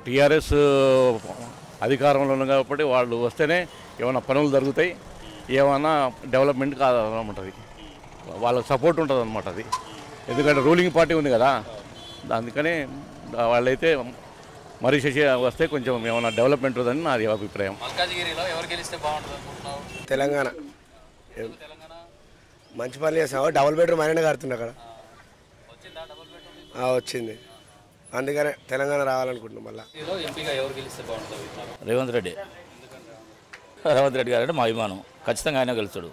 ఇప్పుడు టీఆర్ఎస్ అధికారంలో ఉంది కాబట్టి వాళ్ళు వస్తేనే ఏమైనా పనులు జరుగుతాయి ఏమైనా డెవలప్మెంట్ కాదనమాట వాళ్ళ సపోర్ట్ ఉంటుంది అనమాట అది. ఎందుకంటే రూలింగ్ పార్టీ ఉంది కదా అందుకని వాళ్ళైతే మరి శశి వస్తే కొంచెం ఏమైనా డెవలప్మెంట్ ఉందని నాది అభిప్రాయం. మల్కాజ్గిరిలో ఎవరు గెలిస్తే బాగుంటుంది అనుకుంటున్నావు తెలంగాణ. తెలంగాణ మంచి పని చేసావు డబుల్ బెడ్రూమ్ ఆయన కడుతుంది అక్కడ. వచ్చిందా. అందుకనే తెలంగాణ రావాలనుకుంటున్నాం మళ్ళీ? రేవంత్ రెడ్డి. రేవంత్ రెడ్డి గారు అంటే మా అభిమానం. ఖచ్చితంగా ఆయన గెలుస్తాడు.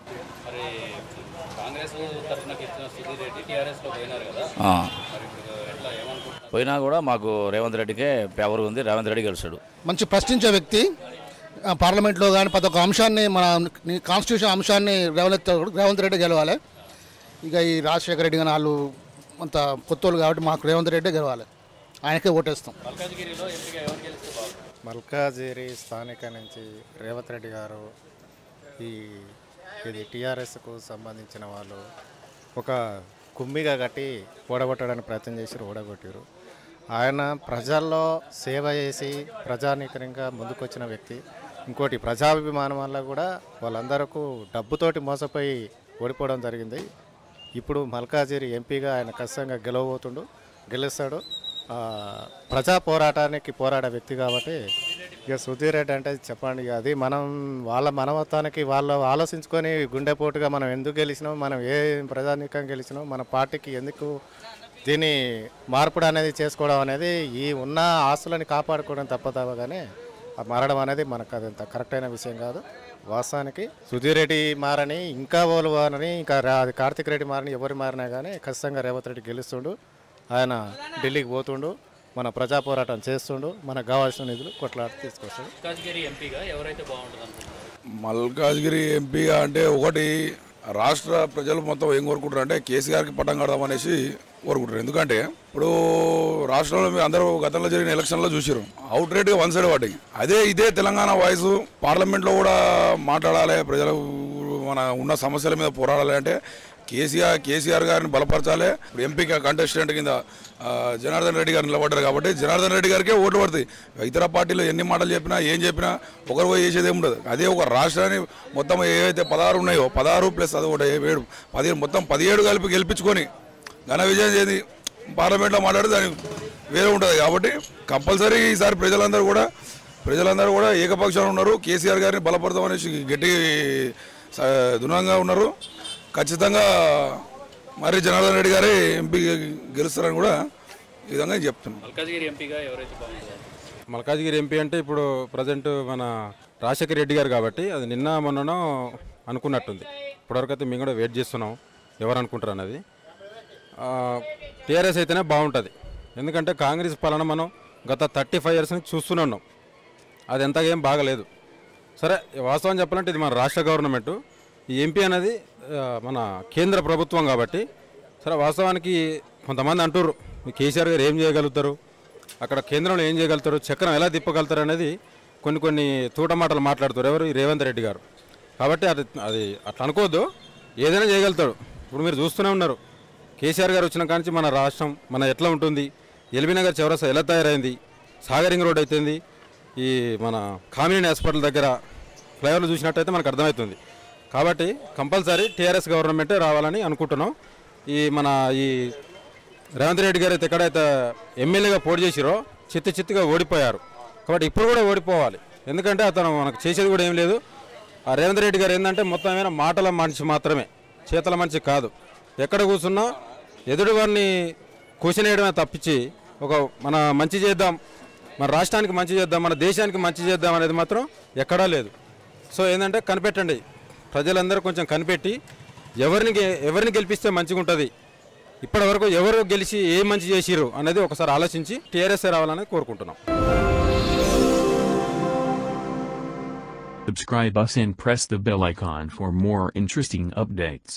పోయినా కూడా మాకు రేవంత్ రెడ్డికే ఫేవర్ ఉంది. రేవంత్ రెడ్డి గెలుస్తాడు. మంచి ప్రశ్నించే వ్యక్తి. ఆ, పార్లమెంట్లో కానీ ప్రతి ఒక్క అంశాన్ని మన కాన్స్టిట్యూషన్ అంశాన్ని రేవంత్ రేవంత్ రెడ్డి గెలవాలి. ఇక ఈ రాజశేఖర రెడ్డి కానీ వాళ్ళు అంత కొత్తోళ్ళు కాబట్టి మాకు రేవంత్ రెడ్డి గెలవాలి. ఆయనకే ఓటేస్తాం. మల్కాజిరి స్థానిక నుంచి రేవంత్ రెడ్డి గారు ఈ ఇది టీఆర్ఎస్కు సంబంధించిన వాళ్ళు ఒక కుమ్మిగా కట్టి ఓడగొట్టడానికి ప్రయత్నం చేసి ఓడగొట్టారు ఆయన ప్రజల్లో సేవ చేసి ప్రజానీకరంగా ముందుకొచ్చిన వ్యక్తి. ఇంకోటి ప్రజాభిమానం వల్ల కూడా వాళ్ళందరకు డబ్బుతోటి మోసపోయి ఓడిపోవడం జరిగింది. ఇప్పుడు మల్కాజిరి ఎంపీగా ఆయన ఖచ్చితంగా గెలవబోతుండు గెలుస్తాడు. ప్రజా పోరాటానికి పోరాడే వ్యక్తి కాబట్టి ఇక సుధీర్ రెడ్డి అంటే చెప్పండి ఇక అది మనం వాళ్ళ మనవత్వానికి వాళ్ళు ఆలోచించుకొని గుండెపోటుగా మనం ఎందుకు గెలిచినాం మనం ఏ ప్రజానీకం గెలిచినాం మన పార్టీకి ఎందుకు దీన్ని మార్పుడు అనేది చేసుకోవడం అనేది ఈ ఉన్న ఆస్తులని కాపాడుకోవడం తప్పదవ కానీ మారడం అనేది మనకు అది అంత కరెక్ట్ అయిన విషయం కాదు. వాస్తవానికి సుధీర్ రెడ్డి మారని ఇంకా వాళ్ళు మారని ఇంకా అది కార్తిక్ రెడ్డి మారని ఎవరు మారినా కానీ ఖచ్చితంగా రేవంత్ రెడ్డి గెలుస్తుండు. ఆయన ఢిల్లీకి పోతుండు మన ప్రజా పోరాటం చేస్తుండు మనకు కావాల్సిన నిధులు కొట్లాడి తీసుకొస్తాడు. మల్కాజ్గిరి ఎంపీగా ఎవరైతే బాగుంటుంది మల్కాజ్గిరి ఎంపీగా అంటే ఒకటి రాష్ట్ర ప్రజలు మొత్తం ఏం కోరుకుంటారు అంటే కేసీఆర్కి పట్టం కడదాం అనేసి కోరుకుంటారు. ఎందుకంటే ఇప్పుడు రాష్ట్రంలో మీరు అందరూ గతంలో జరిగిన ఎలక్షన్లో చూసారు అవుట్ రేట్గా వన్ సైడ్ పడ్డాయి. అదే ఇదే తెలంగాణ వాయిస్ పార్లమెంట్లో కూడా మాట్లాడాలి ప్రజలు మన ఉన్న సమస్యల మీద పోరాడాలి అంటే కేసీఆర్ కేసీఆర్ గారిని బలపరచాలి. ఇప్పుడు ఎంపీగా కంటెస్టెంట్ కింద జనార్దన్ రెడ్డి గారు నిలబడ్డారు కాబట్టి జనార్దన్ రెడ్డి గారికే ఓట్లు పడతాయి. ఇతర పార్టీలు ఎన్ని మాటలు చెప్పినా ఏం చెప్పినా ఒకరు పోయి చేసేది ఉండదు. అదే ఒక రాష్ట్రాన్ని మొత్తం ఏవైతే పదహారు ఉన్నాయో పదహారు ప్లస్ అది ఒకటి ఏడు పదిహేడు మొత్తం పదిహేడు కలిపి గెలిపించుకొని ఘన విజయం చేసి పార్లమెంట్లో మాట్లాడి దాని వేరే ఉంటుంది. కాబట్టి కంపల్సరీ ఈసారి ప్రజలందరూ కూడా ప్రజలందరూ కూడా ఏకపక్షాలు ఉన్నారు. కేసీఆర్ గారిని బలపడతామనేసి గట్టి దునంగా ఉన్నారు. ఖచ్చితంగా మరి జనార్దన్ రెడ్డి గారే ఎంపీ గెలుస్తారని కూడా ఈ విధంగా చెప్తున్నాను. మల్కాజ్గిరి ఎంపీగా ఎవరైతే బాగుంటుంది అనుకుంటున్నారు? మల్కాజ్గిరి ఎంపీ అంటే ఇప్పుడు ప్రజెంట్ మన రాజశేఖర రెడ్డి గారు కాబట్టి అది నిన్న మొన్ననో అనుకున్నట్టుంది. ఇప్పటివరకు అయితే మేము కూడా వెయిట్ చేస్తున్నాం. ఎవరు అనుకుంటారు అన్నది. టీఆర్ఎస్ అయితేనే బాగుంటుంది. ఎందుకంటే కాంగ్రెస్ పాలన మనం గత థర్టీ ఫైవ్ ఇయర్స్ నుంచి చూస్తూనే ఉన్నాం. అది ఎంతగా ఏం బాగలేదు. సరే వాస్తవం చెప్పాలంటే ఇది మన రాష్ట్ర గవర్నమెంట్ ఈ ఎంపీ అనేది మన కేంద్ర ప్రభుత్వం కాబట్టి సరే వాస్తవానికి కొంతమంది అంటుర్రు కేసీఆర్ గారు ఏం చేయగలుగుతారు? అక్కడ కేంద్రంలో ఏం చేయగలుగుతారు? చక్రం ఎలా తిప్పగలుగుతారు? అనేది కొన్ని కొన్ని తూటమాటలు మాట్లాడుతారు. ఎవరు? రేవంత్ రెడ్డి గారు. కాబట్టి అది అది అట్లా అనుకోవద్దు ఏదైనా చేయగలుగుతాడు. ఇప్పుడు మీరు చూస్తూనే ఉన్నారు. కేసీఆర్ గారు వచ్చిన కానించి మన రాష్ట్రం మన ఎట్లా ఉంటుంది? ఎల్బీ నగర్ ఎలా తయారైంది? సాగరింగ్ రోడ్ అవుతుంది ఈ మన కామినేని హాస్పిటల్ దగ్గర ఫ్లైఓవర్లు చూసినట్టయితే మనకు అర్థమవుతుంది. కాబట్టి కంపల్సరీ టీఆర్ఎస్ గవర్నమెంటే రావాలని అనుకుంటున్నాం. ఈ మన ఈ రేవంత్ రెడ్డి గారు అయితే ఎక్కడైతే ఎమ్మెల్యేగా పోటీ చేసిరో చిత్తి చిత్తుగా ఓడిపోయారు. కాబట్టి ఇప్పుడు కూడా ఓడిపోవాలి. ఎందుకంటే అతను మనకు చేసేది కూడా ఏం లేదు. ఆ రేవంత్ రెడ్డి గారు ఏంటంటే మొత్తం ఏమైనా మాటల మనిషి మాత్రమే చేతల మనిషి కాదు. ఎక్కడ కూర్చున్నా ఎదుటి వారిని క్వశ్చన్ వేయడమే తప్పించి ఒక మన మంచి చేద్దాం మన రాష్ట్రానికి మంచి చేద్దాం మన దేశానికి మంచి చేద్దాం అనేది మాత్రం ఎక్కడా లేదు. సో ఏంటంటే కనిపెట్టండి. ప్రజలందరూ కొంచెం కనిపెట్టి ఎవరిని ఎవరిని గెలిపిస్తే మంచిగా ఉంటుంది ఇప్పటి వరకు ఎవరు గెలిచి ఏ మంచి చేసిరు అనేది ఒకసారి ఆలోచించి టీఆర్ఎస్ రావాలని కోరుకుంటున్నాం Subscribe us and press the bell icon for more interesting updates.